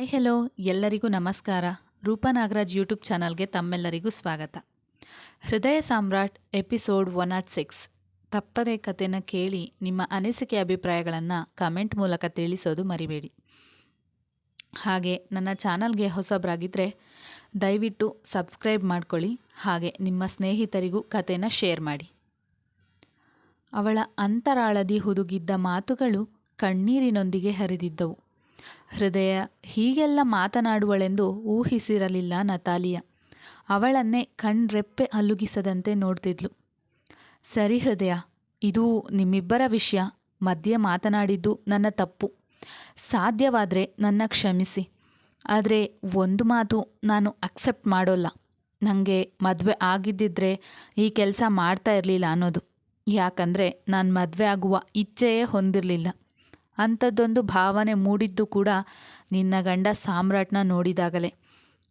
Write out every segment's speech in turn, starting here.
Hi hello ಎಲ್ಲರಿಗೂ ನಮಸ್ಕಾರ. Roopa Nagaraj YouTube ಚಾನಲ್ಗೆ ತಮ್ಮೆಲ್ಲರಿಗೂ ಸ್ವಾಗತ. Hrudaya Samrat episode one nought six. ತಪ್ಪದೇ ಕಥೆನ ಕೇಳಿ ನಿಮ್ಮ ಅನಿಸಿಕೆ ಅಭಿಪ್ರಾಯಗಳನ್ನು ಕಮೆಂಟ್ ಮೂಲಕ ತಿಳಿಸೋದು ಮರಿಬೇಡಿ. ಹಾಗೆ ನನ್ನ ಚಾನಲ್ಗೆ ಹೊಸಬರಾಗಿದ್ದರೆ ದಯವಿಟ್ಟು ಸಬ್ಸ್ಕ್ರೈಬ್ ಮಾಡ್ಕೊಳ್ಳಿ. ಹಾಗೆ ನಿಮ್ಮ ಸ್ನೇಹಿತರಿಗೂ ಕಥೆನ ಶೇರ್ ಮಾಡಿ. ಅವಳ ಅಂತರಾಳದಿ ಹುದುಗಿದ್ದ ಮಾತುಗಳು ಕಣ್ಣೀರಿನೊಂದಿಗೆ ಹರಿದಿದ್ದವು. ಹೃದಯ ಹೀಗೆಲ್ಲ ಮಾತನಾಡುವಳೆಂದು ಊಹಿಸಿರಲಿಲ್ಲ ನತಾಲಿಯ. ಅವಳನ್ನೇ ಕಣ್ರೆಪ್ಪೆ ಅಲುಗಿಸದಂತೆ ನೋಡ್ತಿದ್ಲು. ಸರಿ ಹೃದಯ, ಇದು ನಿಮ್ಮಿಬ್ಬರ ವಿಷಯ. ಮಧ್ಯೆ ಮಾತನಾಡಿದ್ದು ನನ್ನ ತಪ್ಪು. ಸಾಧ್ಯವಾದರೆ ನನ್ನ ಕ್ಷಮಿಸಿ. ಆದರೆ ಒಂದು ಮಾತು ನಾನು ಅಕ್ಸೆಪ್ಟ್ ಮಾಡೋಲ್ಲ. ನನಗೆ ಮದುವೆ ಆಗಿದ್ದಿದ್ರೆ ಈ ಕೆಲಸ ಮಾಡ್ತಾ ಇರಲಿಲ್ಲ ಅನ್ನೋದು. ಯಾಕಂದರೆ ನಾನು ಮದುವೆ ಆಗುವ ಇಚ್ಛೆಯೇ ಹೊಂದಿರಲಿಲ್ಲ. ಅಂಥದ್ದೊಂದು ಭಾವನೆ ಮೂಡಿದ್ದು ಕೂಡ ನಿನ್ನ ಗಂಡ ಸಾಮ್ರಾಟ್ನ ನೋಡಿದಾಗಲೇ.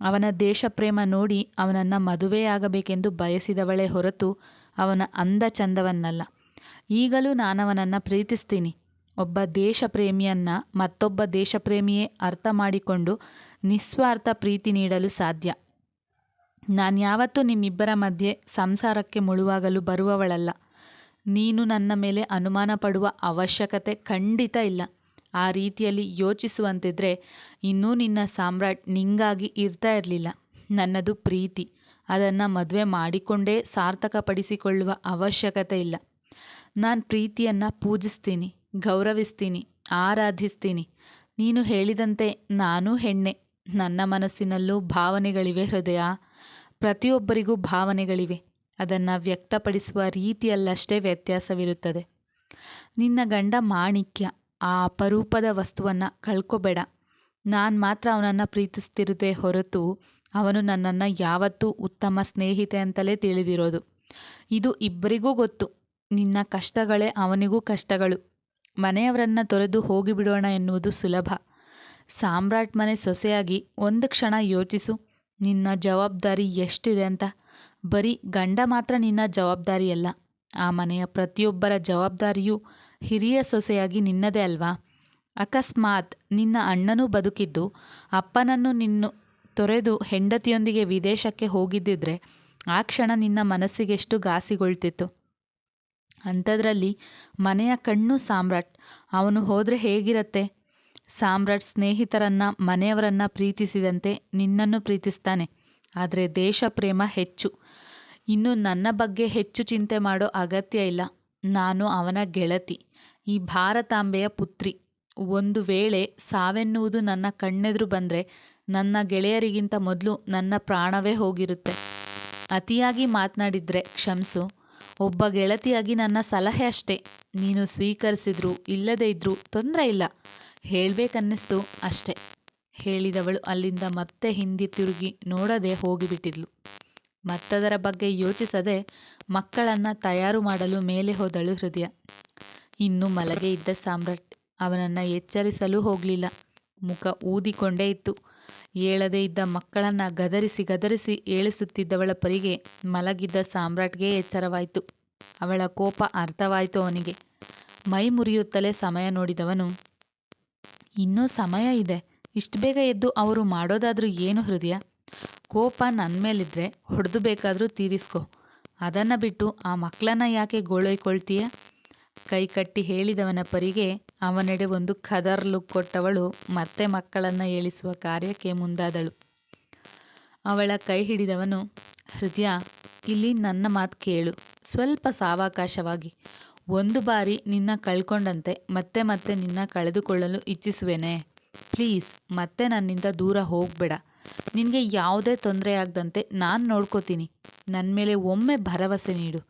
ಅವನ ದೇಶಪ್ರೇಮ ನೋಡಿ ಅವನನ್ನು ಮದುವೆಯಾಗಬೇಕೆಂದು ಬಯಸಿದವಳೇ ಹೊರತು ಅವನ ಅಂದ ಚಂದವನ್ನಲ್ಲ. ಈಗಲೂ ನಾನವನನ್ನು ಪ್ರೀತಿಸ್ತೀನಿ. ಒಬ್ಬ ದೇಶಪ್ರೇಮಿಯನ್ನ ಮತ್ತೊಬ್ಬ ದೇಶಪ್ರೇಮಿಯೇ ಅರ್ಥ ಮಾಡಿಕೊಂಡು ನಿಸ್ವಾರ್ಥ ಪ್ರೀತಿ ನೀಡಲು ಸಾಧ್ಯ. ನಾನು ಯಾವತ್ತೂ ನಿಮ್ಮಿಬ್ಬರ ಮಧ್ಯೆ ಸಂಸಾರಕ್ಕೆ ಮುಳುವಾಗಲು ಬರುವವಳಲ್ಲ. ನೀನು ನನ್ನ ಮೇಲೆ ಅನುಮಾನ ಪಡುವ ಅವಶ್ಯಕತೆ ಖಂಡಿತ ಇಲ್ಲ. ಆ ರೀತಿಯಲ್ಲಿ ಯೋಚಿಸುವಂತಿದ್ರೆ ಇನ್ನೂ ನಿನ್ನ ಸಾಮ್ರಾಟ್ ನಿಂಗಾಗಿ ಇರ್ತಾ ಇರಲಿಲ್ಲ. ನನ್ನದು ಪ್ರೀತಿ. ಅದನ್ನು ಮದುವೆ ಮಾಡಿಕೊಂಡೇ ಸಾರ್ಥಕಪಡಿಸಿಕೊಳ್ಳುವ ಅವಶ್ಯಕತೆ ಇಲ್ಲ. ನಾನು ಪ್ರೀತಿಯನ್ನು ಪೂಜಿಸ್ತೀನಿ, ಗೌರವಿಸ್ತೀನಿ, ಆರಾಧಿಸ್ತೀನಿ. ನೀನು ಹೇಳಿದಂತೆ ನಾನೂ ಹೆಣ್ಣೆ. ನನ್ನ ಮನಸ್ಸಿನಲ್ಲೂ ಭಾವನೆಗಳಿವೆ ಹೃದಯ. ಪ್ರತಿಯೊಬ್ಬರಿಗೂ ಭಾವನೆಗಳಿವೆ. ಅದನ್ನು ವ್ಯಕ್ತಪಡಿಸುವ ರೀತಿಯಲ್ಲಷ್ಟೇ ವ್ಯತ್ಯಾಸವಿರುತ್ತದೆ. ನಿನ್ನ ಗಂಡ ಮಾಣಿಕ್ಯ, ಆ ಅಪರೂಪದ ವಸ್ತುವನ್ನು ಕಳ್ಕೊಬೇಡ. ನಾನು ಮಾತ್ರ ಅವನನ್ನು ಪ್ರೀತಿಸ್ತಿರುವುದೇ ಹೊರತು ಅವನು ನನ್ನನ್ನು ಯಾವತ್ತೂ ಉತ್ತಮ ಸ್ನೇಹಿತೆ ಅಂತಲೇ ತಿಳಿದಿರೋದು. ಇದು ಇಬ್ಬರಿಗೂ ಗೊತ್ತು. ನಿನ್ನ ಕಷ್ಟಗಳೇ ಅವನಿಗೂ ಕಷ್ಟಗಳು. ಮನೆಯವರನ್ನು ತೊರೆದು ಹೋಗಿಬಿಡೋಣ ಎನ್ನುವುದು ಸುಲಭ. ಸಾಮ್ರಾಟ್ ಮನೆ ಸೊಸೆಯಾಗಿ ಒಂದು ಕ್ಷಣ ಯೋಚಿಸು. ನಿನ್ನ ಜವಾಬ್ದಾರಿ ಎಷ್ಟಿದೆ ಅಂತ. ಬರೀ ಗಂಡ ಮಾತ್ರ ನಿನ್ನ ಜವಾಬ್ದಾರಿಯಲ್ಲ. ಆ ಮನೆಯ ಪ್ರತಿಯೊಬ್ಬರ ಜವಾಬ್ದಾರಿಯೂ ಹಿರಿಯ ಸೊಸೆಯಾಗಿ ನಿನ್ನದೇ ಅಲ್ವಾ? ಅಕಸ್ಮಾತ್ ನಿನ್ನ ಅಣ್ಣನೂ ಬದುಕಿದ್ದು, ಅಪ್ಪನನ್ನು ನಿನ್ನು ತೊರೆದು ಹೆಂಡತಿಯೊಂದಿಗೆ ವಿದೇಶಕ್ಕೆ ಹೋಗಿದ್ದಿದ್ರೆ ಆ ಕ್ಷಣ ನಿನ್ನ ಮನಸ್ಸಿಗೆಷ್ಟು ಘಾಸಿಗೊಳ್ತಿತ್ತು. ಅಂಥದ್ರಲ್ಲಿ ಮನೆಯ ಕಣ್ಣು ಸಾಮ್ರಾಟ್, ಅವನು ಹೋದರೆ ಹೇಗಿರತ್ತೆ? ಸಾಮ್ರಾಟ್ ಸ್ನೇಹಿತರನ್ನ, ಮನೆಯವರನ್ನ ಪ್ರೀತಿಸಿದಂತೆ ನಿನ್ನನ್ನು ಪ್ರೀತಿಸ್ತಾನೆ. ಆದರೆ ದೇಶ ಪ್ರೇಮ ಹೆಚ್ಚು. ಇನ್ನು ನನ್ನ ಬಗ್ಗೆ ಹೆಚ್ಚು ಚಿಂತೆ ಮಾಡೋ ಅಗತ್ಯ ಇಲ್ಲ. ನಾನು ಅವನ ಗೆಳತಿ. ಈ ಭಾರತಾಂಬೆಯ ಪುತ್ರಿ. ಒಂದು ವೇಳೆ ಸಾವೆನ್ನುವುದು ನನ್ನ ಕಣ್ಣೆದುರು ಬಂದರೆ ನನ್ನ ಗೆಳೆಯರಿಗಿಂತ ಮೊದಲು ನನ್ನ ಪ್ರಾಣವೇ ಹೋಗಿರುತ್ತೆ. ಅತಿಯಾಗಿ ಮಾತನಾಡಿದ್ರೆ ಕ್ಷಮಿಸು. ಒಬ್ಬ ಗೆಳತಿಯಾಗಿ ನನ್ನ ಸಲಹೆ ಅಷ್ಟೇ. ನೀನು ಸ್ವೀಕರಿಸಿದ್ರು ಇಲ್ಲದೇ ಇದ್ರೂ ತೊಂದರೆ ಇಲ್ಲ. ಹೇಳಬೇಕನ್ನಿಸ್ತು ಅಷ್ಟೆ. ಹೇಳಿದವಳು ಅಲ್ಲಿಂದ ಮತ್ತೆ ಹಿಂದೆ ತಿರುಗಿ ನೋಡದೆ ಹೋಗಿಬಿಟ್ಟಿದ್ಲು. ಮತ್ತದರ ಬಗ್ಗೆ ಯೋಚಿಸದೆ ಮಕ್ಕಳನ್ನು ತಯಾರು ಮಾಡಲು ಮೇಲೆ ಹೋದಳು ಹೃದಯ. ಇನ್ನು ಮಲಗೆ ಇದ್ದ ಸಾಮ್ರಾಟ್ ಅವನನ್ನು ಎಚ್ಚರಿಸಲು ಹೋಗಲಿಲ್ಲ. ಮುಖ ಊದಿಕೊಂಡೇ ಇತ್ತು. ಏಳದೇ ಇದ್ದ ಮಕ್ಕಳನ್ನು ಗದರಿಸಿ ಗದರಿಸಿ ಏಳಿಸುತ್ತಿದ್ದವಳ ಪರಿಗೆ ಮಲಗಿದ್ದ ಸಾಮ್ರಾಟ್ಗೆ ಎಚ್ಚರವಾಯಿತು. ಅವಳ ಕೋಪ ಅರ್ಥವಾಯಿತು ಅವನಿಗೆ. ಮೈ ಮುರಿಯುತ್ತಲೇ ಸಮಯ ನೋಡಿದವನು, ಇನ್ನೂ ಸಮಯ ಇದೆ. ಇಷ್ಟು ಬೇಗ ಎದ್ದು ಅವರು ಮಾಡೋದಾದರೂ ಏನು ಹೃದಯ? ಕೋಪ ನನ್ನ ಮೇಲಿದ್ರೆ ಹೊಡೆದು ಬೇಕಾದರೂ ತೀರಿಸ್ಕೊ. ಅದನ್ನು ಬಿಟ್ಟು ಆ ಮಕ್ಕಳನ್ನ ಯಾಕೆ ಗೋಳೊಯ್ಕೊಳ್ತೀಯ? ಕೈ ಕಟ್ಟಿ ಹೇಳಿದವನ ಪರಿಗೆ ಅವನೆಡೆ ಒಂದು ಖದರ್ ಲುಕ್ ಕೊಟ್ಟವಳು ಮತ್ತೆ ಮಕ್ಕಳನ್ನು ಏಳಿಸುವ ಕಾರ್ಯಕ್ಕೆ ಮುಂದಾದಳು. ಅವಳ ಕೈ ಹಿಡಿದವನು, ಹೃದಯ, ಇಲ್ಲಿ ನನ್ನ ಮಾತು ಕೇಳು. ಸ್ವಲ್ಪ ಸಾವಕಾಶವಾಗಿ. ಒಂದು ಬಾರಿ ನಿನ್ನ ಕಳ್ಕೊಂಡಂತೆ ಮತ್ತೆ ಮತ್ತೆ ನಿನ್ನ ಕಳೆದುಕೊಳ್ಳಲು ಇಚ್ಛಿಸುವೆನೆ. ಪ್ಲೀಸ್, ಮತ್ತೆ ನನ್ನಿಂದ ದೂರ ಹೋಗಬೇಡ. ನಿನಗೆ ಯಾವುದೇ ತೊಂದರೆ ಆಗದಂತೆ ನಾನು ನೋಡ್ಕೋತೀನಿ. ನನ್ನ ಮೇಲೆ ಒಮ್ಮೆ ಭರವಸೆ ನೀಡು.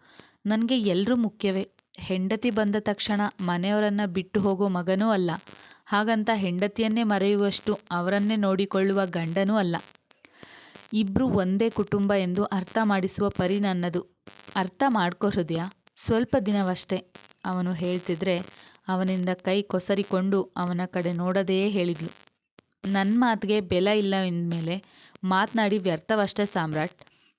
ನನಗೆ ಎಲ್ಲರೂ ಮುಖ್ಯವೇ. ಹೆಂಡತಿ ಬಂದ ತಕ್ಷಣ ಮನೆಯವರನ್ನು ಬಿಟ್ಟು ಹೋಗೋ ಮಗನೂ ಅಲ್ಲ. ಹಾಗಂತ ಹೆಂಡತಿಯನ್ನೇ ಮರೆಯುವಷ್ಟು ಅವರನ್ನೇ ನೋಡಿಕೊಳ್ಳುವ ಗಂಡನೂ ಅಲ್ಲ. ಇಬ್ಬರು ಒಂದೇ ಕುಟುಂಬ ಎಂದು ಅರ್ಥ ಮಾಡಿಸುವ ಪರಿ ನನ್ನದು. ಅರ್ಥ ಮಾಡ್ಕೋ ಹೃದಯ. ಸ್ವಲ್ಪ ದಿನವಷ್ಟೇ, ಅವನು ಹೇಳ್ತಿದ್ರೆ ಅವನಿಂದ ಕೈ ಕೊಸರಿಕೊಂಡು ಅವನ ಕಡೆ ನೋಡದೇ ಹೇಳಿದ್ಲು. ನನ್ನ ಮಾತಿಗೆ ಬೆಲೆ ಇಲ್ಲ ಎಂದಮೇಲೆ ಮಾತನಾಡಿ ವ್ಯರ್ಥವಷ್ಟೇ ಸಾಮ್ರಾಟ್.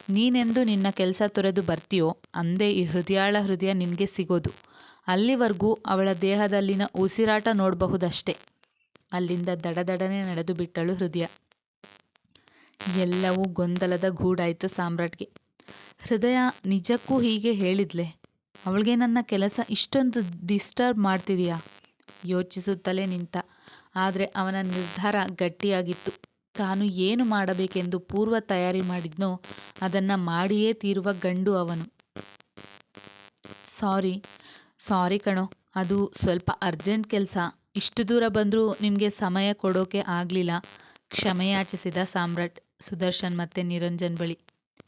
ನೀನೆಂದು ನಿನ್ನ ಕೆಲಸ ತೊರೆದು ಬರ್ತೀಯೋ? ಅಂದೇ ಈ ಹೃದಯಾಳ ಹೃದಯ ನಿನಗೆ ಸಿಗೋದು. ಅಲ್ಲಿವರೆಗೂ ಅವಳ ದೇಹದಲ್ಲಿನ ಉಸಿರಾಟ ನೋಡಬಹುದಷ್ಟೆ. ಅಲ್ಲಿಂದ ದಡದಡನೆ ನಡೆದು ಬಿಟ್ಟಳು ಹೃದಯ. ಎಲ್ಲವೂ ಗೊಂದಲದ ಗೂಡಾಯಿತು ಸಾಮ್ರಾಟ್ಗೆ. ಹೃದಯ ನಿಜಕ್ಕೂ ಹೀಗೆ ಹೇಳಿದ್ಲೆ? ಅವಳಿಗೆ ನನ್ನ ಕೆಲಸ ಇಷ್ಟೊಂದು ಡಿಸ್ಟರ್ಬ್ ಮಾಡ್ತಿದೀಯಾ? ಯೋಚಿಸುತ್ತಲೇ ನಿಂತ. ಆದರೆ ಅವನ ನಿರ್ಧಾರ ಗಟ್ಟಿಯಾಗಿತ್ತು. ತಾನು ಏನು ಮಾಡಬೇಕೆಂದು ಪೂರ್ವ ತಯಾರಿ ಮಾಡಿದ್ನೋ ಅದನ್ನು ಮಾಡಿಯೇ ತೀರುವ ಗಂಡು ಅವನು. ಸಾರಿ ಸಾರಿ ಕಣೋ, ಅದು ಸ್ವಲ್ಪ ಅರ್ಜೆಂಟ್ ಕೆಲಸ. ಇಷ್ಟು ದೂರ ಬಂದರೂ ನಿಮಗೆ ಸಮಯ ಕೊಡೋಕೆ ಆಗಲಿಲ್ಲ. ಕ್ಷಮೆಯಾಚಿಸಿದ ಸಾಮ್ರಾಟ್ ಸುದರ್ಶನ್ ಮತ್ತು ನಿರಂಜನ್ ಬಳಿ.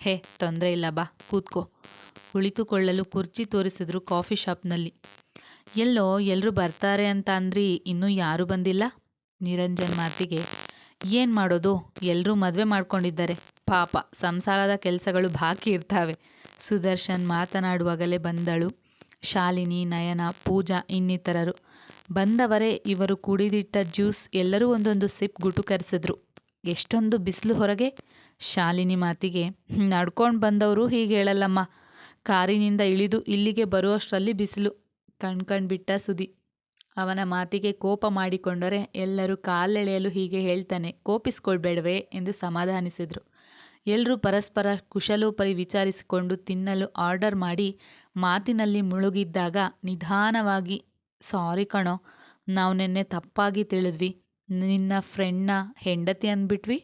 ಹೇ, ತೊಂದರೆ ಇಲ್ಲ, ಬಾ, ಕೂತ್ಕೋ. ಕುಳಿತುಕೊಳ್ಳಲು ಕುರ್ಚಿ ತೋರಿಸಿದ್ರು ಕಾಫಿ ಶಾಪ್ನಲ್ಲಿ. ಎಲ್ಲೋ ಎಲ್ಲರೂ ಬರ್ತಾರೆ ಅಂತ ಅಂದ್ರಿ, ಇನ್ನೂ ಯಾರೂ ಬಂದಿಲ್ಲ? ನಿರಂಜನ್ ಮಾತಿಗೆ, ಏನು ಮಾಡೋದು? ಎಲ್ಲರೂ ಮದುವೆ ಮಾಡ್ಕೊಂಡಿದ್ದಾರೆ. ಪಾಪ, ಸಂಸಾರದ ಕೆಲಸಗಳು ಬಾಕಿ ಇರ್ತಾವೆ. ಸುದರ್ಶನ್ ಮಾತನಾಡುವಾಗಲೇ ಬಂದಳು. ಶಾಲಿನಿ, ನಯನ, ಪೂಜಾ ಇನ್ನಿತರರು. ಬಂದವರೇ ಇವರು ಕುಡಿದಿಟ್ಟ ಜ್ಯೂಸ್ ಎಲ್ಲರೂ ಒಂದೊಂದು ಸಿಪ್ ಗುಟುಕರಿಸಿದ್ರು. ಎಷ್ಟೊಂದು ಬಿಸಿಲು ಹೊರಗೆ ಶಾಲಿನಿ ಮಾತಿಗೆ ನಡ್ಕೊಂಡು ಬಂದವರು ಹೀಗೆ ಹೇಳಲ್ಲಮ್ಮ. ಕಾರಿನಿಂದ ಇಳಿದು ಇಲ್ಲಿಗೆ ಬರುವಷ್ಟರಲ್ಲಿ ಬಿಸಿಲು. ಕಣ್ಕಂಡ್ಬಿಟ್ಟ ಸುದಿ ಅವನ ಮಾತಿಗೆ ಕೋಪ ಮಾಡಿಕೊಂಡರೆ ಎಲ್ಲರೂ ಕಾಲೆಳೆಯಲು ಹೀಗೆ ಹೇಳ್ತಾನೆ, ಕೋಪಿಸ್ಕೊಳ್ಬೇಡವೇ ಎಂದು ಸಮಾಧಾನಿಸಿದರು. ಎಲ್ಲರೂ ಪರಸ್ಪರ ಕುಶಲೋಪರಿ ವಿಚಾರಿಸಿಕೊಂಡು ತಿನ್ನಲು ಆರ್ಡರ್ ಮಾಡಿ ಮಾತಿನಲ್ಲಿ ಮುಳುಗಿದ್ದಾಗ ನಿಧಾನವಾಗಿ, ಸಾರಿ ಕಣೋ, ನಾವು ನಿನ್ನೆ ತಪ್ಪಾಗಿ ತಿಳಿದ್ವಿ. ನಿನ್ನ ಫ್ರೆಂಡ್ನ ಹೆಂಡತಿ ಅಂದ್ಬಿಟ್ವಿ?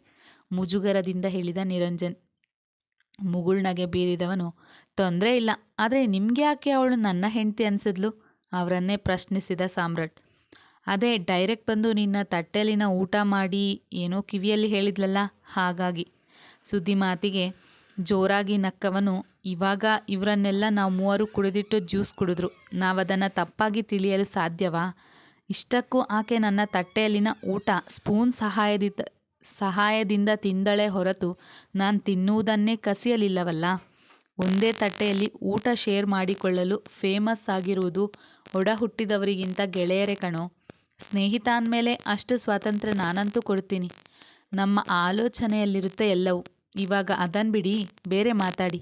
ಮುಜುಗರದಿಂದ ಹೇಳಿದ ನಿರಂಜನ್. ಮುಗುಳ್ನಗೆ ಬೀರಿದವನು, ತೊಂದರೆ ಇಲ್ಲ, ಆದರೆ ನಿಮ್ಗೆ ಯಾಕೆ ಅವಳು ನನ್ನ ಹೆಂಡತಿ ಅನಿಸಿದ್ಲು? ಅವರನ್ನೇ ಪ್ರಶ್ನಿಸಿದ ಸಾಮ್ರಾಟ್. ಅದೇ, ಡೈರೆಕ್ಟ್ ಬಂದು ನಿನ್ನ ತಟ್ಟೆಯಲ್ಲಿನ ಊಟ ಮಾಡಿ ಏನೋ ಕಿವಿಯಲ್ಲಿ ಹೇಳಿದ್ಲಲ್ಲ, ಹಾಗಾಗಿ. ಸುದ್ದಿ ಮಾತಿಗೆ ಜೋರಾಗಿ ನಕ್ಕವನು, ಇವಾಗ ಇವರನ್ನೆಲ್ಲ ನಾವು ಮೂವರು ಕುಡಿದಿಟ್ಟು ಜ್ಯೂಸ್ ಕುಡಿದ್ರು. ನಾವದನ್ನು ತಪ್ಪಾಗಿ ತಿಳಿಯಲು ಸಾಧ್ಯವಾ? ಇಷ್ಟಕ್ಕೂ ಆಕೆ ನನ್ನ ತಟ್ಟೆಯಲ್ಲಿನ ಊಟ ಸ್ಪೂನ್ ಸಹಾಯದಿಂದ ಸಹಾಯದಿಂದ ತಿಂದಳೆ ಹೊರತು ನಾನು ತಿನ್ನುವುದನ್ನೇ ಕಸಿಯಲಿಲ್ಲವಲ್ಲ. ಒಂದೇ ತಟ್ಟೆಯಲ್ಲಿ ಊಟ ಶೇರ್ ಮಾಡಿಕೊಳ್ಳಲು ಫೇಮಸ್ ಆಗಿರುವುದು ಒಡ ಹುಟ್ಟಿದವರಿಗಿಂತ ಗೆಳೆಯರೇ ಕಣೋ. ಸ್ನೇಹಿತ ಅಂದಮೇಲೆ ಅಷ್ಟು ಸ್ವಾತಂತ್ರ್ಯ ನಾನಂತೂ ಕೊಡ್ತೀನಿ. ನಮ್ಮ ಆಲೋಚನೆಯಲ್ಲಿರುತ್ತೆ ಎಲ್ಲವೂ. ಇವಾಗ ಅದನ್ನು ಬಿಡಿ, ಬೇರೆ ಮಾತಾಡಿ.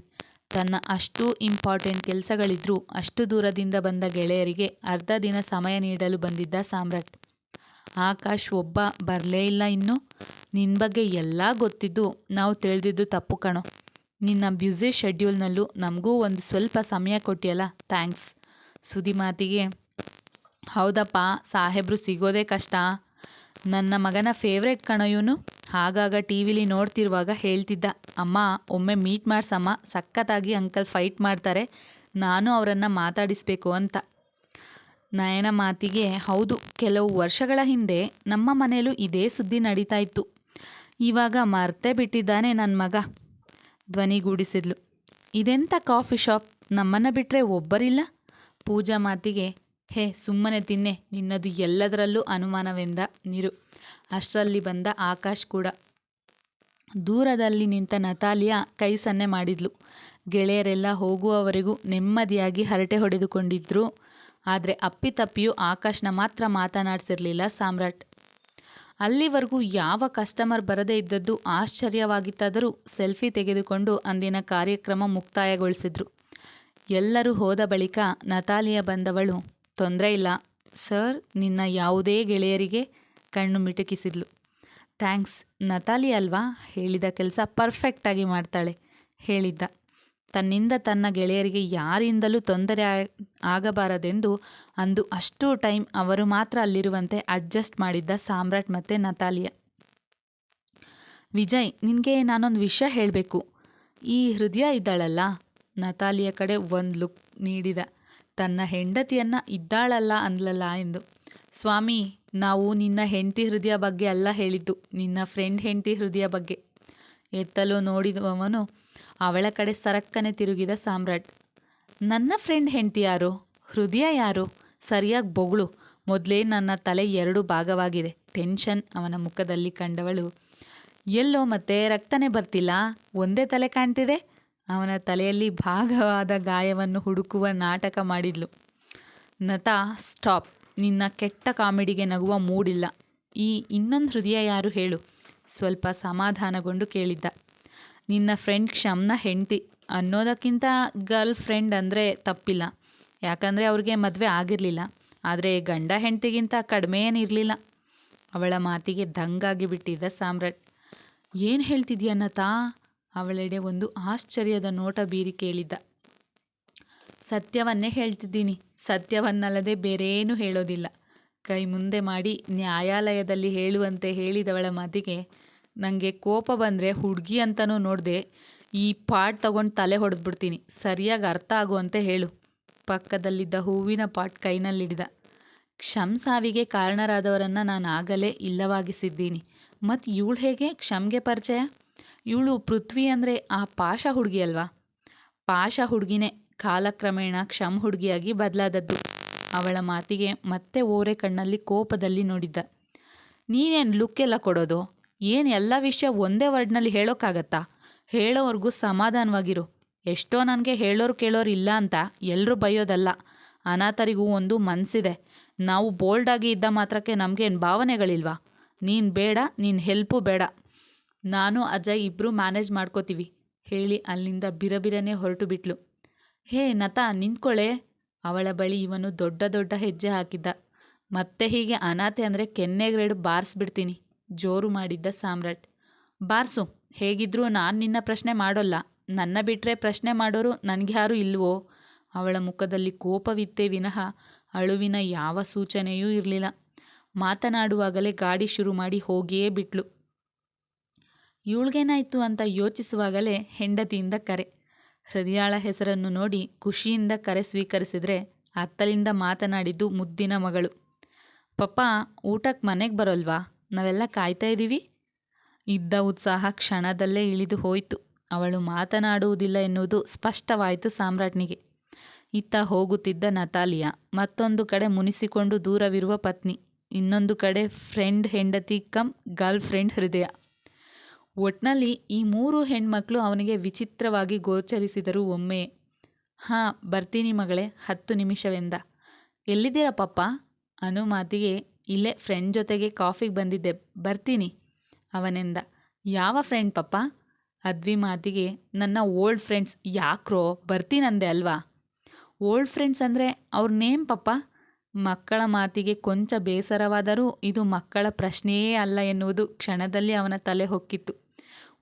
ತನ್ನ ಅಷ್ಟು ಇಂಪಾರ್ಟೆಂಟ್ ಕೆಲಸಗಳಿದ್ರೂ, ಅಷ್ಟು ದೂರದಿಂದ ಬಂದ ಗೆಳೆಯರಿಗೆ ಅರ್ಧ ದಿನ ಸಮಯ ನೀಡಲು ಬಂದಿದ್ದ ಸಾಮ್ರಾಟ್. ಆಕಾಶ್, ಒಬ್ಬ ಬರಲೇ ಇಲ್ಲ ಇನ್ನು. ನಿನ್ನ ಬಗ್ಗೆ ಎಲ್ಲ ಗೊತ್ತಿದ್ದು ನಾವು ತಿಳಿದಿದ್ದು ತಪ್ಪು ಕಣೋ. ನಿನ್ನ ಬ್ಯುಸಿ ಶೆಡ್ಯೂಲ್ನಲ್ಲೂ ನಮಗೂ ಒಂದು ಸ್ವಲ್ಪ ಸಮಯ ಕೊಟ್ಟಿಯಲ್ಲ ಥ್ಯಾಂಕ್ಸ್ ಸುದಿ ಮಾತಿಗೆ, ಹೌದಪ್ಪ, ಸಾಹೇಬ್ರು ಸಿಗೋದೇ ಕಷ್ಟ. ನನ್ನ ಮಗನ ಫೇವ್ರೇಟ್ ಕಣೋ ಇವನು ಆಗಾಗ ಟಿ ವಿಲಿ ನೋಡ್ತಿರುವಾಗ ಹೇಳ್ತಿದ್ದ, ಅಮ್ಮ, ಒಮ್ಮೆ ಮೀಟ್ ಮಾಡ್ಸಮ್ಮ, ಸಖತ್ತಾಗಿ ಅಂಕಲ್ ಫೈಟ್ ಮಾಡ್ತಾರೆ, ನಾನು ಅವರನ್ನು ಮಾತಾಡಿಸ್ಬೇಕು ಅಂತ. ನಯನ ಮಾತಿಗೆ, ಹೌದು, ಕೆಲವು ವರ್ಷಗಳ ಹಿಂದೆ ನಮ್ಮ ಮನೆಯಲ್ಲೂ ಇದೇ ಸುದ್ದಿ ನಡೀತಾ ಇತ್ತು. ಇವಾಗ ಮರ್ತೇ ಬಿಟ್ಟಿದ್ದಾನೆ ನನ್ನ ಮಗ ಧ್ವನಿಗೂಡಿಸಿದ್ಲು ಇದೆಂಥ ಕಾಫಿ ಶಾಪ್ ನಮ್ಮನ್ನು ಬಿಟ್ಟರೆ ಒಬ್ಬರಿಲ್ಲ? ಪೂಜಾ ಮಾತಿಗೆ ಹೇ, ಸುಮ್ಮನೆ ತಿನ್ನೆ. ನಿನ್ನದು ಎಲ್ಲದರಲ್ಲೂ ಅನುಮಾನವೆಂದ ನೀರು. ಅಷ್ಟರಲ್ಲಿ ಬಂದ ಆಕಾಶ್ ಕೂಡ. ದೂರದಲ್ಲಿ ನಿಂತ ನತಾಲಿಯ ಕೈ ಸನ್ನೆ ಮಾಡಿದ್ಲು. ಗೆಳೆಯರೆಲ್ಲ ಹೋಗುವವರೆಗೂ ನೆಮ್ಮದಿಯಾಗಿ ಹರಟೆ ಹೊಡೆದುಕೊಂಡಿದ್ರು. ಆದರೆ ಅಪ್ಪಿತಪ್ಪಿಯೂ ಆಕಾಶ್ನ ಮಾತ್ರ ಮಾತನಾಡಿಸಿರಲಿಲ್ಲ ಸಾಮ್ರಾಟ್. ಅಲ್ಲಿವರೆಗೂ ಯಾವ ಕಸ್ಟಮರ್ ಬರದೇ ಇದ್ದದ್ದು ಆಶ್ಚರ್ಯವಾಗಿತ್ತಾದರೂ ಸೆಲ್ಫಿ ತೆಗೆದುಕೊಂಡು ಅಂದಿನ ಕಾರ್ಯಕ್ರಮ ಮುಕ್ತಾಯಗೊಳಿಸಿದ್ರು. ಎಲ್ಲರೂ ಹೋದ ಬಳಿಕ ನತಾಲಿಯ ಬಂದವಳು ತೊಂದರೆ ಇಲ್ಲ. ಸರ್, ನಿನ್ನ ಯಾವುದೇ ಗೆಳೆಯರಿಗೆ ಕಣ್ಣು ಮಿಟುಕಿಸಿದ್ಲು. ಥ್ಯಾಂಕ್ಸ್. ನತಾಲಿ ಅಲ್ವಾ? ಹೇಳಿದ ಕೆಲಸ ಪರ್ಫೆಕ್ಟಾಗಿ ಮಾಡ್ತಾಳೆ, ಹೇಳಿದ್ದ. ತನ್ನಿಂದ ತನ್ನ ಗೆಳೆಯರಿಗೆ ಯಾರಿಂದಲೂ ತೊಂದರೆ ಆಗಬಾರದೆಂದು ಅಂದು ಅಷ್ಟು ಟೈಮ್ ಅವರು ಮಾತ್ರ ಅಲ್ಲಿರುವಂತೆ ಅಡ್ಜಸ್ಟ್ ಮಾಡಿದ್ದ ಸಾಮ್ರಾಟ್ ಮತ್ತು ನತಾಲಿಯ. ವಿಜಯ್, ನಿನಗೆ ನಾನೊಂದು ವಿಷಯ ಹೇಳಬೇಕು. ಈ ಹೃದಯ ಇದ್ದಾಳಲ್ಲ? ನತಾಲಿಯ ಕಡೆ ಒಂದು ಲುಕ್ ನೀಡಿದ. ತನ್ನ ಹೆಂಡತಿಯನ್ನ ಇದ್ದಾಳಲ್ಲ ಅಂದ್ಲಲ್ಲ ಎಂದು. ಸ್ವಾಮಿ, ನಾವು ನಿನ್ನ ಹೆಂಡತಿ ಹೃದಯ ಬಗ್ಗೆ ಅಲ್ಲ ಹೇಳಿದ್ದು, ನಿನ್ನ ಫ್ರೆಂಡ್ ಹೆಂಡತಿ ಹೃದಯ ಬಗ್ಗೆ. ಎತ್ತಲು ನೋಡಿದವನು ಅವಳ ಕಡೆ ಸರಕ್ಕನೆ ತಿರುಗಿದ ಸಾಮ್ರಾಟ್. ನನ್ನ ಫ್ರೆಂಡ್ ಹೆಂಡತಿ ಯಾರು? ಹೃದಯ ಯಾರು? ಸರಿಯಾಗಿ ಬೊಗಳು. ಮೊದಲೇ ನನ್ನ ತಲೆ ಎರಡು ಭಾಗವಾಗಿದೆ. ಟೆನ್ಷನ್ ಅವನ ಮುಖದಲ್ಲಿ ಕಂಡವಳು. ಎಲ್ಲೋ ಮತ್ತೆ ರಕ್ತನೇ ಬರ್ತಿಲ್ಲ? ಒಂದೇ ತಲೆ ಕಾಣ್ತಿದೆ? ಅವನ ತಲೆಯಲ್ಲಿ ಭಾಗವಾದ ಗಾಯವನ್ನು ಹುಡುಕುವ ನಾಟಕ ಮಾಡಿದ್ಲು. ನತಾ ಸ್ಟಾಪ್. ನಿನ್ನ ಕೆಟ್ಟ ಕಾಮಿಡಿಗೆ ನಗುವ ಮೂಡಿಲ್ಲ. ಈ ಇನ್ನೊಂದು ಹೃದಯ ಯಾರು ಹೇಳು? ಸ್ವಲ್ಪ ಸಮಾಧಾನಗೊಂಡು ಕೇಳಿದ್ದ. ನಿನ್ನ ಫ್ರೆಂಡ್ ಕ್ಷಮ್ನ ಹೆಂಡತಿ. ಅನ್ನೋದಕ್ಕಿಂತ ಗರ್ಲ್ ಫ್ರೆಂಡ್ ಅಂದರೆ ತಪ್ಪಿಲ್ಲ. ಯಾಕಂದರೆ ಅವ್ರಿಗೆ ಮದುವೆ ಆಗಿರಲಿಲ್ಲ. ಆದರೆ ಗಂಡ ಹೆಂಡತಿಗಿಂತ ಕಡಿಮೆ ಏನಿರಲಿಲ್ಲ ಅವಳ ಮಾತಿಗೆ ದಂಗಾಗಿ ಬಿಟ್ಟಿದ್ದ ಸಾಮ್ರಾಟ್. ಏನು ಹೇಳ್ತಿದ್ಯಾ ನತಾ? ಅವಳೆಡೆ ಒಂದು ಆಶ್ಚರ್ಯದ ನೋಟ ಬೀರಿ ಕೇಳಿದ್ದ. ಸತ್ಯವನ್ನೇ ಹೇಳ್ತಿದ್ದೀನಿ. ಸತ್ಯವನ್ನಲ್ಲದೆ ಬೇರೇನೂ ಹೇಳೋದಿಲ್ಲ. ಕೈ ಮುಂದೆ ಮಾಡಿ ನ್ಯಾಯಾಲಯದಲ್ಲಿ ಹೇಳುವಂತೆ ಹೇಳಿದವಳ ಮಾತಿಗೆ ನನಗೆ ಕೋಪ ಬಂದರೆ ಹುಡುಗಿ ಅಂತನೂ ನೋಡದೆ, ಈ ಪಾಟ್ ತಗೊಂಡು ತಲೆ ಹೊಡೆದ್ಬಿಡ್ತೀನಿ. ಸರಿಯಾಗಿ ಅರ್ಥ ಆಗುವಂತೆ ಹೇಳು. ಪಕ್ಕದಲ್ಲಿದ್ದ ಹೂವಿನ ಪಾಟ್ ಕೈನಲ್ಲಿಡಿದ. ಕ್ಷಮ್ ಸಾವಿಗೆ ಕಾರಣರಾದವರನ್ನು ನಾನು ಆಗಲೇ ಇಲ್ಲವಾಗಿಸಿದ್ದೀನಿ. ಮತ್ತು ಇವಳು ಹೇಗೆ? ಕ್ಷಮ್ಗೆ ಪರಿಚಯ? ಇವಳು ಪೃಥ್ವಿ ಅಂದರೆ ಆ ಪಾಶ ಹುಡುಗಿ ಅಲ್ವಾ? ಪಾಶ ಹುಡುಗಿನೇ ಕಾಲಕ್ರಮೇಣ ಕ್ಷಮ್ ಹುಡುಗಿಯಾಗಿ ಬದಲಾದದ್ದು. ಅವಳ ಮಾತಿಗೆ ಮತ್ತೆ ಓರೆ ಕಣ್ಣಲ್ಲಿ ಕೋಪದಲ್ಲಿ ನೋಡಿದ್ದ. ನೀನೇನು ಲುಕ್ ಎಲ್ಲ ಕೊಡೋದು? ಏನು ಎಲ್ಲ ವಿಷಯ ಒಂದೇ ವರ್ಡ್ನಲ್ಲಿ ಹೇಳೋಕ್ಕಾಗತ್ತಾ? ಹೇಳೋವರೆಗೂ ಸಮಾಧಾನವಾಗಿರು. ಎಷ್ಟೋ ನನಗೆ ಹೇಳೋರು ಕೇಳೋರು ಇಲ್ಲ ಅಂತ ಎಲ್ಲರೂ ಬೈಯೋದಲ್ಲ. ಅನಾಥರಿಗೂ ಒಂದು ಮನಸ್ಸಿದೆ ನಾವು ಬೋಲ್ಡಾಗಿ ಇದ್ದ ಮಾತ್ರಕ್ಕೆ ನಮಗೇನು ಭಾವನೆಗಳಿಲ್ವಾ? ನೀನು ಬೇಡ, ನೀನು ಹೆಲ್ಪು ಬೇಡ. ನಾನು ಅಜಯ್ ಇಬ್ರು ಮ್ಯಾನೇಜ್ ಮಾಡ್ಕೋತೀವಿ. ಹೇಳಿ ಅಲ್ಲಿಂದ ಬಿರಬಿರನೆ ಹೊರಟು ಬಿಟ್ಲು. ಹೇ, ನತಾ ನಿಂತ್ಕೊಳ್ಳೆ ಅವಳ ಬಳಿ ಇವನು ದೊಡ್ಡ ದೊಡ್ಡ ಹೆಜ್ಜೆ ಹಾಕಿದ್ದ. ಮತ್ತೆ ಹೀಗೆ ಅನಾಥೆ ಅಂದರೆ ಕೆನ್ನೆಗ್ರೆಡು ಬಾರಿಸ್ಬಿಡ್ತೀನಿ, ಜೋರು ಮಾಡಿದ್ದ ಸಾಮ್ರಾಟ್. ಬಾರ್ಸು, ಹೇಗಿದ್ರೂ ನಾನು ನಿನ್ನ ಪ್ರಶ್ನೆ ಮಾಡೋಲ್ಲ. ನನ್ನ ಬಿಟ್ಟರೆ ಪ್ರಶ್ನೆ ಮಾಡೋರು ನನಗ್ಯಾರು ಇಲ್ವೋ? ಅವಳ ಮುಖದಲ್ಲಿ ಕೋಪವಿತ್ತೇ ವಿನಃ ಅಳುವಿನ ಯಾವ ಸೂಚನೆಯೂ ಇರಲಿಲ್ಲ. ಮಾತನಾಡುವಾಗಲೇ ಗಾಡಿ ಶುರು ಮಾಡಿ ಹೋಗಿಯೇ ಬಿಟ್ಲು. ಇವಳಿಗೇನಾಯ್ತು ಅಂತ ಯೋಚಿಸುವಾಗಲೇ ಹೆಂಡತಿಯಿಂದ ಕರೆ. ಹೃದಯಾಳ ಹೆಸರನ್ನು ನೋಡಿ ಖುಷಿಯಿಂದ ಕರೆ ಸ್ವೀಕರಿಸಿದರೆ ಅತ್ತಲಿಂದ ಮಾತನಾಡಿದ್ದು ಮುದ್ದಿನ ಮಗಳು. ಪಪ್ಪ, ಊಟಕ್ಕೆ ಮನೆಗೆ ಬರೋಲ್ವಾ? ನಾವೆಲ್ಲ ಕಾಯ್ತಾ ಇದ್ದೀವಿ? ಇದ್ದ ಉತ್ಸಾಹ ಕ್ಷಣದಲ್ಲೇ ಇಳಿದು ಹೋಯಿತು. ಅವಳು ಮಾತನಾಡುವುದಿಲ್ಲ ಎನ್ನುವುದು ಸ್ಪಷ್ಟವಾಯಿತು ಸಾಮ್ರಾಟ್ನಿಗೆ. ಇತ್ತ ಹೋಗುತ್ತಿದ್ದ ನತಾಲಿಯಾ ಮತ್ತೊಂದು ಕಡೆ ಮುನಿಸಿಕೊಂಡು ದೂರವಿರುವ ಪತ್ನಿ. ಇನ್ನೊಂದು ಕಡೆ ಫ್ರೆಂಡ್ ಹೆಂಡತಿ ಕಮ್ ಗರ್ಲ್ ಫ್ರೆಂಡ್ ಹೃದಯ. ಒಟ್ನಲ್ಲಿ ಈ ಮೂರು ಹೆಣ್ಮಕ್ಳು ಅವನಿಗೆ ವಿಚಿತ್ರವಾಗಿ ಗೋಚರಿಸಿದರು ಒಮ್ಮೆ. ಹಾಂ, ಬರ್ತೀನಿ ಮಗಳೇ, ಹತ್ತು ನಿಮಿಷವೆಂದ. ಎಲ್ಲಿದ್ದೀರ ಪಪ್ಪ? ಅನು ಮಾತಿಗೆ ಇಲ್ಲೇ ಫ್ರೆಂಡ್ ಜೊತೆಗೆ ಕಾಫಿಗೆ ಬಂದಿದ್ದೆ. ಬರ್ತೀನಿ, ಅವನೆಂದ. ಯಾವ ಫ್ರೆಂಡ್ ಪಪ್ಪ? ಅದ್ವಿ ಮಾತಿಗೆ, ನನ್ನ ಓಲ್ಡ್ ಫ್ರೆಂಡ್ಸ್ ಯಾಕ್ರೋ, ಬರ್ತೀನಂದೆ ಅಲ್ವಾ? ಓಲ್ಡ್ ಫ್ರೆಂಡ್ಸ್ ಅಂದರೆ ಅವ್ರ ನೇಮ್ ಪಪ್ಪ? ಮಕ್ಕಳ ಮಾತಿಗೆ ಕೊಂಚ ಬೇಸರವಾದರೂ ಇದು ಮಕ್ಕಳ ಪ್ರಶ್ನೆಯೇ ಅಲ್ಲ ಎನ್ನುವುದು ಕ್ಷಣದಲ್ಲಿ ಅವನ ತಲೆ ಹೊಕ್ಕಿತ್ತು.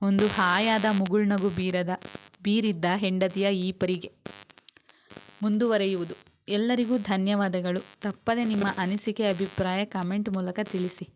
ಒಂದು ಹಾಯಾದ ಮುಗುಳ್ನಗು ಬೀರದ, ಬೀರಿದ್ದ ಹೆಂಡತಿಯ ಈ ಪರಿಗೆ. ಮುಂದುವರೆಯುವುದು. ಎಲ್ಲರಿಗೂ ಧನ್ಯವಾದಗಳು. ತಪ್ಪದೆ ನಿಮ್ಮ ಅನಿಸಿಕೆ, ಅಭಿಪ್ರಾಯ ಕಮೆಂಟ್ ಮೂಲಕ ತಿಳಿಸಿ.